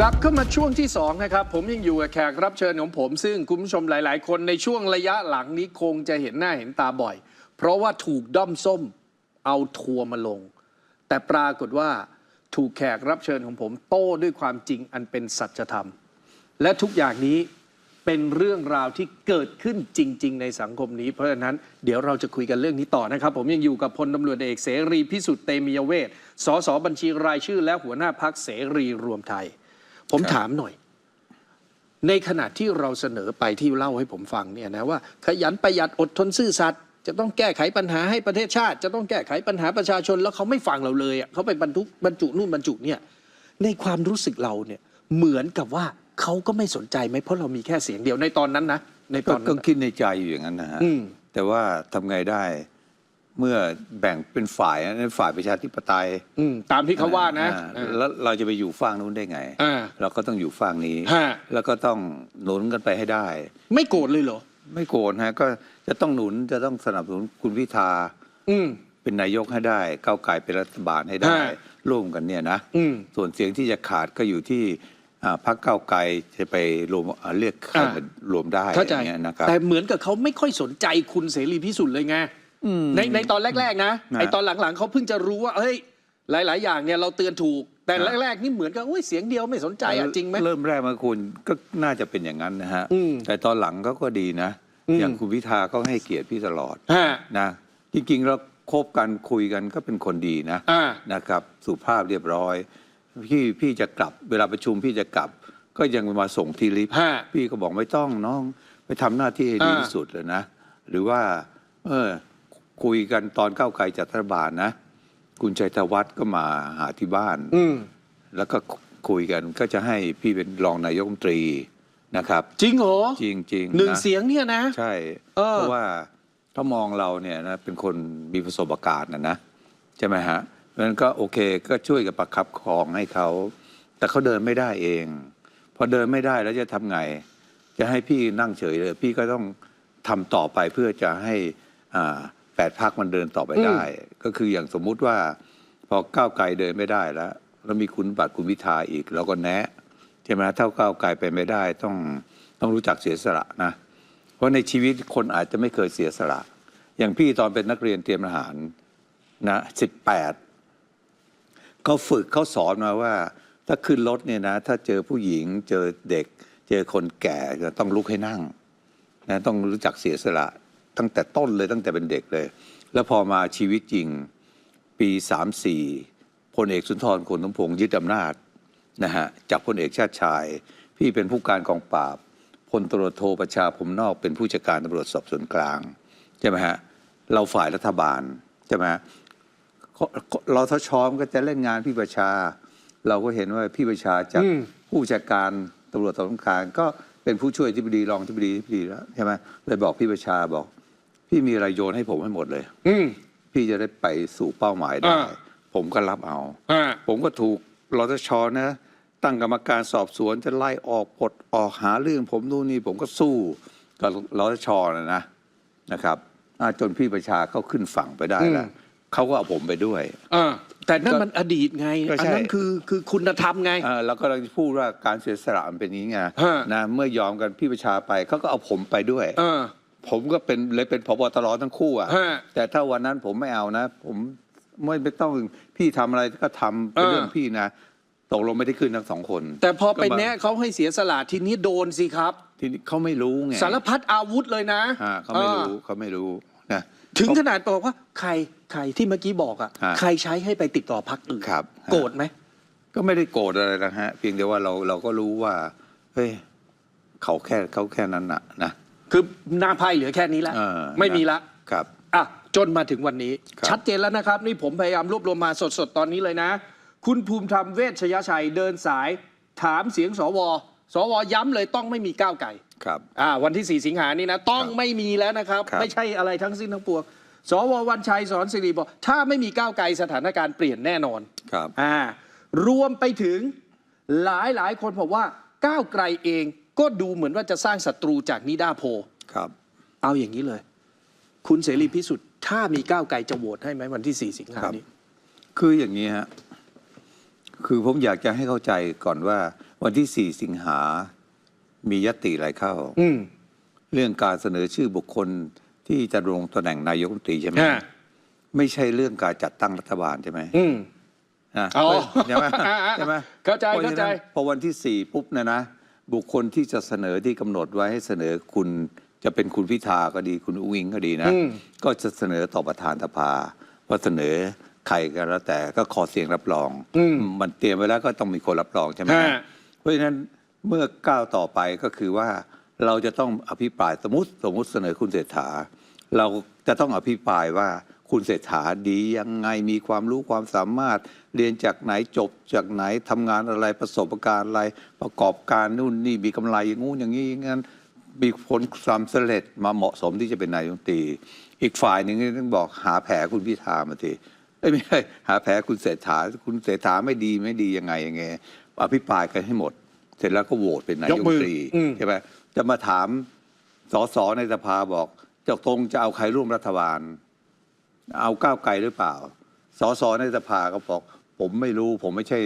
กลับเข้ามาช่วงที่2นะครับผมยังอยู่กับแขกรับเชิญของผม ซึ่งคุณผู้ชมหลาย ๆ คนในช่วงระยะหลังนี้คงจะเห็นหน้าเห็นตาบ่อย เพราะว่าถูกด้อมส้มเอาทัวร์มาลง แต่ปรากฏว่าถูกแขกรับเชิญของผมโต้ด้วยความจริงอันเป็นสัจธรรม และทุกอย่างนี้เป็นเรื่องราวที่เกิดขึ้นจริง ๆ ในสังคมนี้ เพราะฉะนั้นเดี๋ยวเราจะคุยกันเรื่องนี้ต่อนะครับ ผมยังอยู่กับพลตำรวจเอกเสรีพิสุทธิ์เตมียเวทสสบัญชีรายชื่อ และหัวหน้าพักเสรีรวมไทย ผมถามหน่อย ในขณะที่เราเสนอไปที่เล่าให้ผมฟังเนี่ยนะว่า ขยันประหยัดอดทนซื่อสัตย์จะต้องแก้ไขปัญหาให้ประเทศชาติ จะต้องแก้ไขปัญหาประชาชนแล้วเขาไม่ฟังเราเลยอะเขาไปบรรทุกบรรจุนู่นบรรจุเนี่ยในความรู้สึกเราเนี่ยเหมือนกับว่าเขาก็ไม่สนใจไหมเพราะเรามีแค่เสียงเดียวในตอนนั้นนะในตก็อนก็นั้นคิดในใจอยู่อย่างนั้นนะฮะอืมแต่ว่าทำไงได้ เมื่อแบ่งเป็นฝ่ายนั้นฝ่ายประชาธิปไตยอืมตามที่เขาว่านะอ่เออ แล้วเราจะไปอยู่ฝั่งนู้นได้ไง อ่าเราก็ต้องอยู่ฝั่งนี้ ฮะ แล้วก็ต้องหนุนกันไปให้ได้ ไม่โกรธเลยเหรอ ไม่โกรธฮะก็จะต้องหนุนจะต้องสนับสนุนคุณพิธาอืม เป็นนายกให้ได้ก้าวไกลเป็นรัฐบาลให้ได้ ฮะ ร่วมกันเนี่ยนะ อืม ส่วนเสียงที่จะขาดก็อยู่ที่อ่าพรรคก้าวไกลจะไปรวมอ่าเรียกใครอ่ามมารวมได้เข้าใจ อย่างเงี้ยนะครับ แต่เหมือนกับเขาไม่ค่อยสนใจคุณเสรีพิสุทธิ์เลยไงอืม ในในตอนแรกๆนะนะไอตอนหลังๆเขาเพิ่งจะรู้ว่าเฮ้ยหลาย ๆ อย่างเนี่ยเราเตือนถูก แต่นะแรก ๆ นี่เหมือนกับอุ้ยเสียงเดียวไม่สนใจอะจริงไหมเริ่มแรกมาคุณก็น่าจะเป็นอย่างนั้นนะฮะอืมแต่ตอนหลังเขาก็ดีนะอืมอย่างคุณพิธาก็ให้เกียรติพี่ตลอดฮะนะจริงๆเราคบกันคุยกันก็เป็นคนดีนะอ่านะครับสุภาพเรียบร้อย พี่พี่จะกลับเวลาประชุมพี่จะกลับ ก็ยังมาส่งที่ลิฟต์ฮะพี่ก็บอกไม่ต้องน้อง ไปทำหน้าที่ให้ดีอ่าที่สุดเลยนะ หรือว่า เออ คุยกันตอนก้าวไกลจัดรัฐบาลนะ คุณชัยธวัฒน์ก็มาหาที่บ้าน อืมแล้วก็คุยกันก็จะให้พี่เป็นรองนายกรัฐมนตรีนะครับ จริงเหรอจริงๆหนึ่งนะเสียงเนี่ยนะ ใช่ เออ เพราะว่าถ้ามองเราเนี่ยนะเป็นคนมีประสบการณ์นะนะใช่ไหมฮะเพราะฉะนั้นก็โอเคก็ช่วยกับประคับครองให้เขา แต่เขาเดินไม่ได้เอง พอเดินไม่ได้แล้วจะทำไง จะให้พี่นั่งเฉยเลย พี่ก็ต้องทำต่อไปเพื่อจะให้อ่า แปดพักมันเดินต่อไปได้ ก็คืออย่างสมมุติว่า พอก้าวไกลเดินไม่ได้แล้ว แล้วมีคุณบัตรคุณพิธาอีกเราก็แนะใช่ไหมถ้าก้าวไกลไปไม่ได้ต้องต้องรู้จักเสียสละนะ เพราะในชีวิตคนอาจจะไม่เคยเสียสละ อย่างพี่ตอนเป็นนักเรียนเตรียมทหารนะสิบแปดเขาฝึกเขาสอนมาว่า ถ้าขึ้นรถเนี่ยนะ ถ้าเจอผู้หญิงเจอเด็ก เจอคนแก่จะต้องลุกให้นั่งนะต้องรู้จักเสียสละ ตั้งแต่ต้นเลยตั้งแต่เป็นเด็กเลย แล้วพอมาชีวิตจริงปีสามสี่พลเอกสุนทรคนสมพงษ์ยึดอำนาจนะฮะจากพลเอกชาติชาย พี่เป็นผู้การกองปราบพลตำรวจโทประชาผมนอกเป็นผู้จัดการตำรวจสอบสวนกลางใช่ไหมฮะเราฝ่ายรัฐบาลใช่ไหมฮะเราทชอมก็จะเล่นงานพี่ประชา เราก็เห็นว่าพี่ประชาจากอืมผู้จัดการตำรวจสอบสวนกลางก็เป็นผู้ช่วยที่ปดีรองที่ปดีที่ปดีแล้วใช่ไหมเลยบอกพี่ประชาบอก พี่มีอะไรโยนให้ผมให้หมดเลย อืม พี่จะได้ไปสู่เป้าหมายได้ อ่า ผมก็รับเอา อ่า ผมก็ถูกรทชนะ ตั้งกรรมการสอบสวนจะไล่ออกปลดออกหาเรื่องผมนู่นนี่ผมก็สู้กับรทชนะนะนะครับอ่าจนพี่ประชาเขาขึ้นฝั่งไปได้แล้วเขาก็เอาผมไปด้วย อ่าแต่นั่นมันอดีตไง ก็อันใช่ นั้นคือคือคุณธรรมไงอ่าแล้วก็เราจะพูดว่าการเสียสละมันเป็นอย่างนี้ไงฮะ นะเมื่อยอมกันพี่ประชาไปเขาก็เอาผมไปด้วย เออ ผมก็เป็นเลยเป็นพบตรทั้งคู่อะฮะแต่ถ้าวันนั้นผมไม่เอานะ ผมไม่ไม่ต้องพี่ทำอะไรก็ทำเป็นเออเรื่องพี่นะตกลงไม่ได้ขึ้นทั้งสองคนแต่พอไปก็มาแนะเขาให้เสียสละทีนี้โดนสิครับ ทีนี้เขาไม่รู้ไงสารพัดอาวุธเลยนะฮะเขาไม่รู้เออเขาไม่รู้นะ ถึงขนาดบอกว่าใครใครที่เมื่อกี้บอกอะ ฮะใครใช้ให้ไปติดต่อพักอื่นครับ โกรธไหม ก็ไม่ได้โกรธอะไรนะฮะ เพียงแต่ว่าเราเราก็รู้ว่า เฮ้ยเขาแค่เขาแค่นั้นน่ะนะ คือหน้าไพ่เหลือแค่นี้แล้วเออไม่มีละครับ อะจนมาถึงวันนี้ ครับ ชัดเจนแล้วนะครับ นี่ผมพยายามรวบรวมมาสดๆ ตอนนี้เลยนะ คุณภูมิธรรมเวชยชัยเดินสายถามเสียงสว สวย้ำเลยต้องไม่มีก้าวไก่ ครับ อ่าวันที่ 4 สิงหานี่นะ ต้องครับไม่มีแล้วนะครับ ครับ ไม่ใช่อะไรทั้งสิ้นทั้งปวงสววันชัยสอนสิริบอก ถ้าไม่มีก้าวไกลสถานการณ์เปลี่ยนแน่นอน ครับ อ่ารวมไปถึงหลายหลายๆคนบอกว่าก้าวไกลเอง ก็ดูเหมือนว่าจะสร้างศัตรูจากนิดาโพลครับ เอาอย่างนี้เลย คุณเสรีพิสุทธิ์ถ้ามีก้าวไกลจะโหวตให้ไหมวันที่4สิงหาครับนี้คืออย่างนี้ฮะคือผมอยากจะให้เข้าใจก่อนว่าวันที่4สิงหา มียติอะไรเข้า อืมเรื่องการเสนอชื่อบุคคลที่จะลงตำแหน่งนายกรัฐมนตรีใช่ไหมฮะไม่ใช่เรื่องการจัดตั้งรัฐบาลใช่ไหมอืมนะอ๋อใช่ไหมอ่าๆใช่ไหมเข้าใจพระฉะนั้นเข้าใจพอวันที่สี่ปุ๊บเนะนะ บุคคลที่จะเสนอที่กำหนดไว้ให้เสนอคุณจะเป็นคุณพิธาก็ดีคุณอุ้งอิงก็ดีนะอืมก็จะเสนอต่อประธานสภาว่าเสนอใครก็แล้วแต่ก็ขอเสียงรับรองอืมมันเตรียมไว้แล้วก็ต้องมีคนรับรองใช่ไหมฮะเพราะฉะนั้นเมื่อก้าวต่อไปก็คือว่าเราจะต้องอภิปรายสมมติสมมติเสนอคุณเศรษฐา เราจะต้องอภิปรายว่า คุณเศรษฐาดียังไงมีความรู้ความสามารถ เรียนจากไหนจบจากไหนทำงานอะไรประสบการณ์อะไร ประกอบการนู่นนี่มีกำไรอย่างงู้นอย่างนี้อย่างนั้นมีผลความสำเร็จมาเหมาะสมที่จะเป็นนายกรัฐมนตรี อีกฝ่ายหนึ่งต้องบอกหาแผลคุณพิธามาทีเอ้ยไม่ใช่หาแผลคุณเศรษฐาคุณเศรษฐาไม่ดีไม่ดียังไงยังไงอภิปรายกันให้หมด เสร็จแล้วก็โหวตเป็นนายกรัฐมนตรียกมืออืมใช่ไหมจะมาถามสสในสภาบอกจะตรงจะเอาใครร่วมรัฐบาล เอาก้าวไกลหรือเปล่า สสในสภาก็บอก ผมไม่รู้ผมไม่ใช่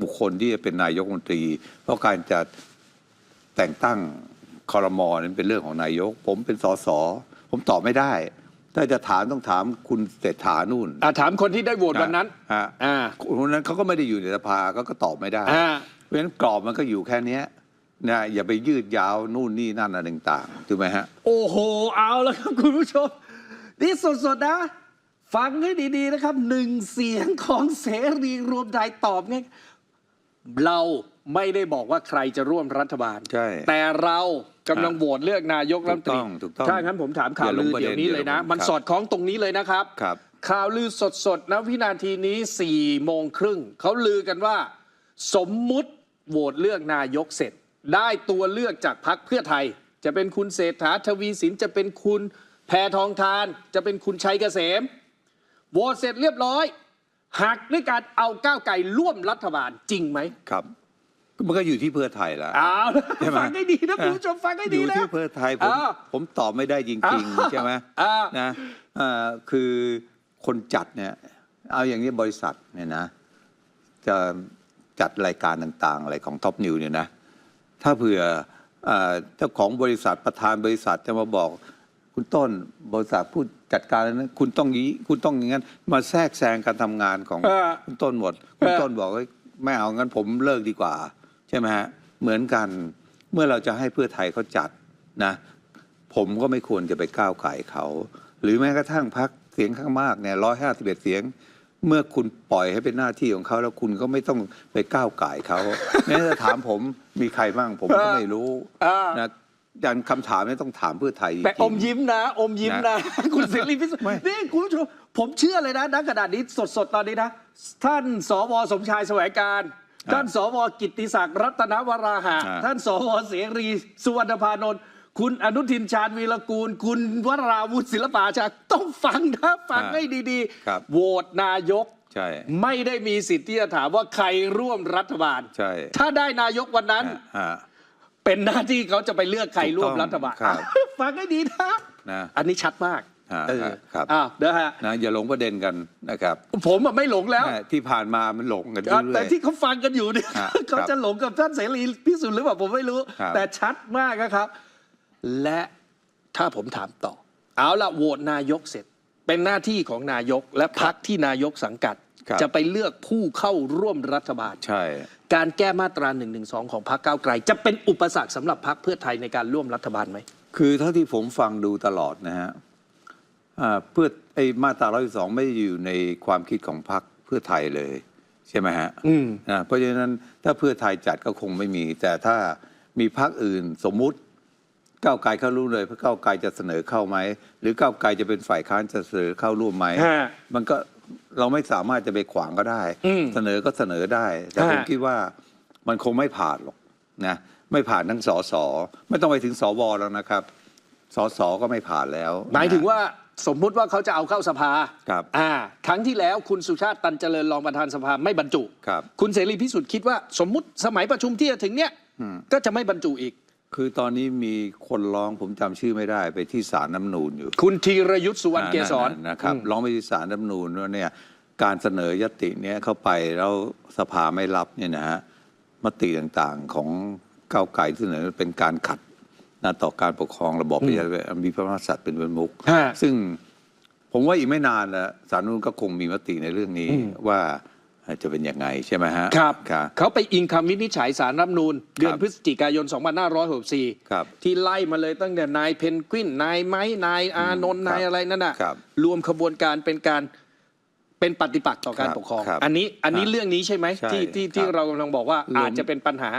บุคคลที่จะเป็นนายกรัฐมนตรี เพราะการจะแต่งตั้งคอรมอนั้นเป็นเรื่องของนายก ผมเป็นสสผมตอบไม่ได้ ถ้าจะถามต้องถามคุณเศรษฐานู่นอะถามคนที่ได้โหวตวันนั้นฮะอ่าคนนั้นเขาก็ไม่ได้อยู่ในสภาก็ก็ตอบไม่ได้ อ่าเพราะฉะนั้นกรอบมันก็อยู่แค่เนี้ยนะอย่าไปยืดยาวนู่นนี่นั่นอะไรต่างๆถูกไหมฮะ โอ้โห เอาแล้วครับคุณผู้ชม นี่สดๆนะ ฟังให้ดีๆนะครับหนึ่งเสียงของเสรีรวมไทยตอบไงเราไม่ได้บอกว่าใครจะร่วมรัฐบาล ใช่ แต่เรากำลังโหวตเลือกนายกรัฐมนตรีถูกต้องถูกต้องถ้างั้นผมถามข่าวอย่าลลืงอประเด็เดี๋ยนวนี้เลยนะ อย่าลงมันครับ สอดคล้องตรงนี้เลยนะครับ ครับ ข่าวลือสดๆนะวินาทีนี้4ี่โมงครึ่งเขาลือกันว่า สมมุติโหวตเลือกนายกเสร็จ ได้ตัวเลือกจากพักเพื่อไทย จะเป็นคุณเศรษฐาทวีสินจะเป็นคุณแพทองทาน จะเป็นคุณชัยเกษม โหวตเสร็จเรียบร้อยหักด้วยการเอาก้าวไกลร่วมรัฐบาลจริงไหมครับ มันก็อยู่ที่เพื่อไทยแล้วเอาละใช่ไหมฟังให้ดีนะคุณผู้ชมฟังให้อดียู่นะที่เพื่อไทยผมอ้าวผมตอบไม่ได้จริงอ้าวๆใช่ไหมอ้าวนะเอ่อคือคนจัดเนี่ยเอาอย่างนี้บริษัทเนี่ยนะ จะจัดรายการต่างๆ อะไรของท็อปนิวเนี่ยนะ ถ้าเผื่อเอ่อเจ้าของบริษัทประธานบริษัทจะมาบอก คุณต้นบริษัทผู้จัดการนั้นคุณต้องงี้คุณต้องอย่างนั้นมาแทรกแซงการทำงานของเออ คุณต้นหมด คุณต้นบอกว่าไม่เอางั้นผมเลิกดีกว่า ใช่ไหมฮะเหมือนกันเมื่อเราจะให้เพื่อไทยเขาจัดนะ ผมก็ไม่ควรจะไปก้าวไก่เขา หรือแม้กระทั่งพักเสียงข้างมากเนี่ยร้อยห้าสิบเอ็ดเสียง เมื่อคุณปล่อยให้เป็นหน้าที่ของเขา แล้วคุณก็ไม่ต้องไปก้าวไก่เขา แม้จะถามผมมีใครบ้างผมก็ไม่รู้อ่านะ ยันคำถามนี้ต้องถามเพื่อไทยจริง แต่อมยิ้มนะ อมยิ้มนะ คุณเสรีพิสุทธิ์ไม่ นี่คุณผู้ชมผมเชื่อเลยนะณขณะนี้สดๆ ตอนนี้นะ ท่านสวสมชายแสวงการ ท่านสวกิตติศักดิ์รัตนวราหะ อ่า ท่านสวเสรีสุวรรณพานนท์คุณอนุทินชาญวีรกูล คุณวราวุฒิศิลปาชาต้องฟังนะฟังให้ดีครับ ๆ โหวตนายก ใช่ ไม่ได้มีสิทธิ์ที่จะถามว่าใครร่วมรัฐบาล ใช่ถ้าได้นายกวันนั้น ฮะ เป็นหน้าที่เขาจะไปเลือกใครร่วมรัฐบาลครับ ฟังให้ดีนะนะอันนี้ชัดมากอ่าเออครับอ้าวเดี๋ยวฮะนะอย่าหลงประเด็นกันนะครับผมอะไม่หลงแล้ว ที่ผ่านมามันหลงกันเรื่อยๆแต่ที่เขาฟังกันอยู่เนี่ยฮะเขาจะหลงกับท่านเสรีพิสุทธิ์หรือเปล่าผมไม่รู้ ครับ แต่ชัดมากนะครับ และถ้าผมถามต่อ เอาละโหวตนายกเสร็จ เป็นหน้าที่ของนายกและพักที่นายกสังกัด ครับ จะไปเลือกผู้เข้าร่วมรัฐบาล ใช่ การแก้มาตรา1นึของพรรคก้าวไกล จะเป็นอุปสรรคสำหรับพรรคเพื่อไทยในการร่วมรัฐบาลไหม คือเท่าที่ผมฟังดูตลอดนะฮะอ่าเพื่อไอ้มาตรา112 ไม่ได้อยู่ในความคิดของพรรคเพื่อไทยเลย ใช่ไหมฮะอืมนะเพราะฉะนั้นถ้าเพื่อไทยจัดก็คงไม่มี แต่ถ้ามีพรรคอื่นสมมุติก้าวไกลเข้าร่วมเลยเพราะก้าวไกลจะเสนอเข้าไหมหรือก้าวไกลจะเป็นฝ่ายค้านจะเสนอเข้าร่วมไหมฮะมันก็ เราไม่สามารถจะไปขวางก็ได้อืมเสนอก็เสนอได้ แต่ผมฮะคิดว่ามันคงไม่ผ่านหรอกนะไม่ผ่านทั้งสสไม่ต้องไปถึงสวแล้วนะครับสสก็ไม่ผ่านแล้วหมายถึงนะว่าสมมุติว่าเขาจะเอาเข้าสภาครับอ่าครั้งที่แล้วคุณสุชาติตันเจริญรองประธานสภาไม่บรรจุครับคุณเสรีพิสุทธิ์คิดว่าสมมุติสมัยประชุมที่จะถึงเนี้ยอืมก็จะไม่บรรจุอีก คือตอนนี้มีคนร้องผมจำชื่อไม่ได้ไปที่ศาลน้ำนูนอยู่ คุณธีรยุทธ์สุวรรณเกษรนั่นๆนะครับอืมร้องไปที่ศาลน้ำนูนว่าเนี่ยการเสนอยติเนี้ยเข้าไปแล้วสภาไม่รับเนี่ยนะฮะมติต่างๆของก้าวไกลที่เสนอเป็นการขัดนะต่อการปกครองระบอบประชาธิปไตยมีพระมหากษัตริย์เป็นประมุขฮะซึ่งผมว่าอีกไม่นานนะสารนุนก็คงมีมติในเรื่องนี้ว่า จะเป็นยังไงใช่ไหมฮะครับ ครับ เขาไปอิงคำวินิจฉัยสารรัฐธรรมนูญเดือนพฤศจิกายน 2564 ครับ ที่ไล่มาเลยตั้งแต่นายเพนกวินนายไม้นายอานนท์ครับนายอะไรนั่นน่ะครับรวมขบวนการเป็นการเป็นปฏิปักษ์ต่อการครับปกครองครับอันนี้อันนี้ครับเรื่องนี้ใช่ไหมใช่ที่ที่ที่ครับเรากำลังบอกว่ารวมอาจจะเป็นปัญหา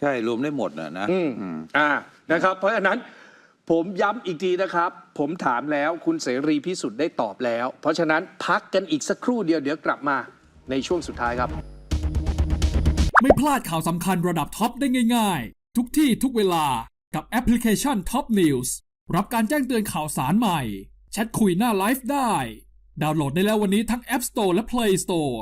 ใช่รวมได้หมดนะนะอืมอืมอ่านะครับ เพราะฉะนั้นผมย้ำอีกทีนะครับ ผมถามแล้วคุณเสรีพิสุทธิ์ได้ตอบแล้ว เพราะฉะนั้นพักกันอีกสักครู่เดียวเดี๋ยวกลับมา ในช่วงสุดท้ายครับ ไม่พลาดข่าวสำคัญระดับท็อปได้ง่าย ๆ ทุกที่ทุกเวลากับแอปพลิเคชัน Top News รับการแจ้งเตือนข่าวสารใหม่ แชทคุยหน้าไลฟ์ได้ ดาวน์โหลดได้แล้ววันนี้ทั้ง App Store และ Play Store